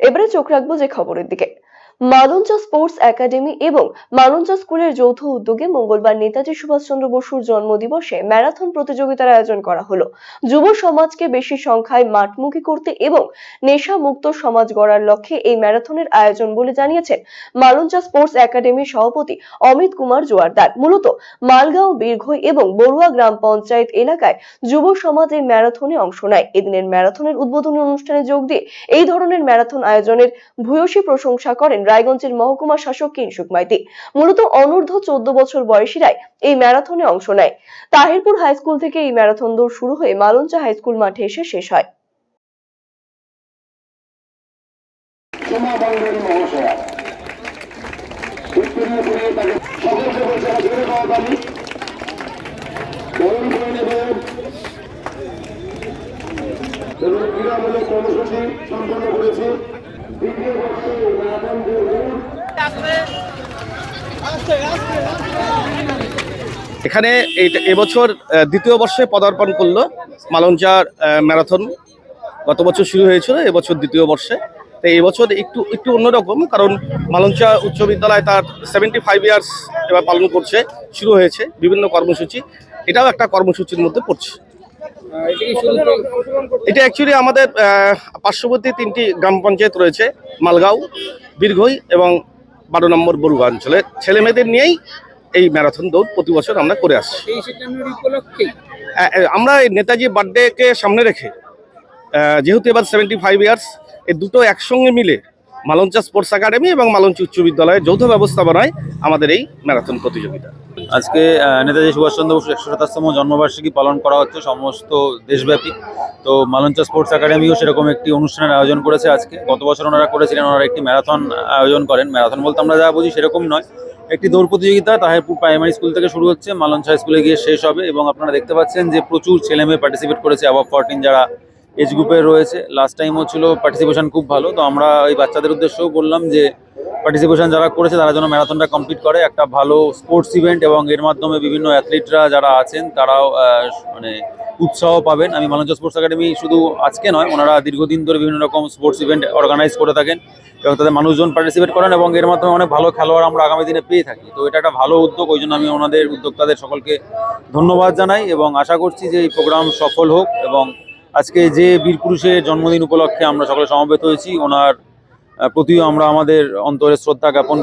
এবারে চোখ রাখব যে খবরের দিকে। মালঞ্চা স্পোর্টস একাডেমি এবং মালঞ্চা স্কুলের যৌথ উদ্যোগে মঙ্গলবার নেতাজি সুভাষচন্দ্র বসুর জন্মদিবসে ম্যারাথন প্রতিযোগিতার আয়োজন করা হলো। যুব সমাজকে বেশি সংখ্যায় মাঠমুখী করতে এবং নেশা মুক্ত সমাজ গড়ার লক্ষ্যে এই ম্যারাথনের আয়োজন বলে জানিয়েছেন মালঞ্চা স্পোর্টস একাডেমির সভাপতি অমিত কুমার জোয়ারদার। মূলত মালগাঁও বীরঘই এবং বড়ুয়া গ্রাম পঞ্চায়েত এলাকায় যুব সমাজ এই ম্যারাথনে অংশ নেয়। এদিনের ম্যারাথনের উদ্বোধনী অনুষ্ঠানে যোগ দিয়ে এই ধরনের ম্যারাথন আয়োজনের ভূয়সী প্রশংসা করেন রায়গঞ্জের মহকুমা শাসক কিংসুক মাইতি। মূলত অনূর্ধ্ব চোদ্দ বছর বয়সীরাই এই ম্যারাথনে অংশ নেয়। তাহিরপুর হাই স্কুল থেকে এই ম্যারাথন দৌড় শুরু হয়ে মালঞ্চা হাই স্কুল মাঠে এসে শেষ হয়। কর্মসূচি সম্পন্ন করেছে। এখানে এবছর দ্বিতীয় বর্ষে পদার্পণ করল মালঞ্চার ম্যারাথন। গত বছর শুরু হয়েছিল, এবছর দ্বিতীয় বর্ষে। তো এবছর একটু একটু অন্যরকম, কারণ মালঞ্চা উচ্চ বিদ্যালয় তার সেভেন্টি ফাইভ ইয়ার্স এবার পালন করছে, শুরু হয়েছে, বিভিন্ন কর্মসূচি। এটাও একটা কর্মসূচির মধ্যে পড়ছে। এটা অ্যাকচুয়ালি আমাদের পার্শ্ববর্তী তিনটি গ্রাম পঞ্চায়েত রয়েছে মালগাঁও বীরঘই এবং বারো নম্বর বড়ুয়া অঞ্চলে। ছেলে মেয়েদের নিয়েই এই ম্যারাথন দৌড় প্রতি বছর আমরা করে আসছি। আমরা এই নেতাজি বার্থডেকে সামনে রেখে যেহেতু এবার সেভেন্টি ফাইভ ইয়ার্স এই দুটো একসঙ্গে মিলে মালঞ্চা স্পোর্টস একাডেমি এবং মালঞ্চ উচ্চ বিদ্যালয়ের যৌথ ব্যবস্থাপনায় আমাদের এই ম্যারাথন প্রতিযোগিতা। আজকে নেতাজি সুভাষচন্দ্র বসুর একশো সাতাশতম জন্মবার্ষিকী পালন করা হচ্ছে সমস্ত দেশব্যাপী। তো মালঞ্চা স্পোর্টস একাডেমিও সেরকম একটি অনুষ্ঠানের আয়োজন করেছে আজকে। গত বছর ওনারা করেছিলেন, ওনারা একটি ম্যারাথন আয়োজন করেন। ম্যারাথন বলতে আমরা যা বুঝি সেরকম নয়। একটি দৌড় প্রতিযোগিতা তাহিরপুর প্রাইমারি স্কুল থেকে শুরু হচ্ছে, মালঞ্চ স্কুলে গিয়ে শেষ হবে এবং আপনারা দেখতে পাচ্ছেন যে প্রচুর ছেলে মেয়ে পার্টিসিপেট করেছে অ্যাবাভ ফোরটিন যারা এজ গ্রুপে রয়েছে। লাস্ট টাইমও ছিল পার্টিসিপেশন খুব ভালো। তো আমরা ওই বাচ্চাদের উদ্দেশ্যেও বললাম যে পার্টিসিপেশন যারা করেছে তারা যেন ম্যারাথনটা কমপ্লিট করে। একটা ভালো স্পোর্টস ইভেন্ট এবং এর মাধ্যমে বিভিন্ন অ্যাথলিটরা যারা আছেন, তারাও মানে উৎসাহ পাবেন। আমি মালঞ্চ স্পোর্টস একাডেমি শুধু আজকে নয়, ওনারা দীর্ঘদিন ধরে বিভিন্ন রকম স্পোর্টস ইভেন্ট অর্গানাইজ করে থাকেন এবং তাদের মানুষজন পার্টিসিপেট করেন এবং এর মাধ্যমে অনেক ভালো খেলোয়াড় আমরা আগামী দিনে পেয়ে থাকি। তো এটা একটা ভালো উদ্যোগ, ওই জন্য আমি ওনাদের উদ্যোক্তাদের সকলকে ধন্যবাদ জানাই এবং আশা করছি যে এই প্রোগ্রাম সফল হোক এবং আজকে যে বীরপুরুষের জন্মদিন উপলক্ষে আমরা সকলে সমবেত হয়েছি, ওনার প্রতিও আমরা আমাদের অন্তরে শ্রদ্ধা জ্ঞাপন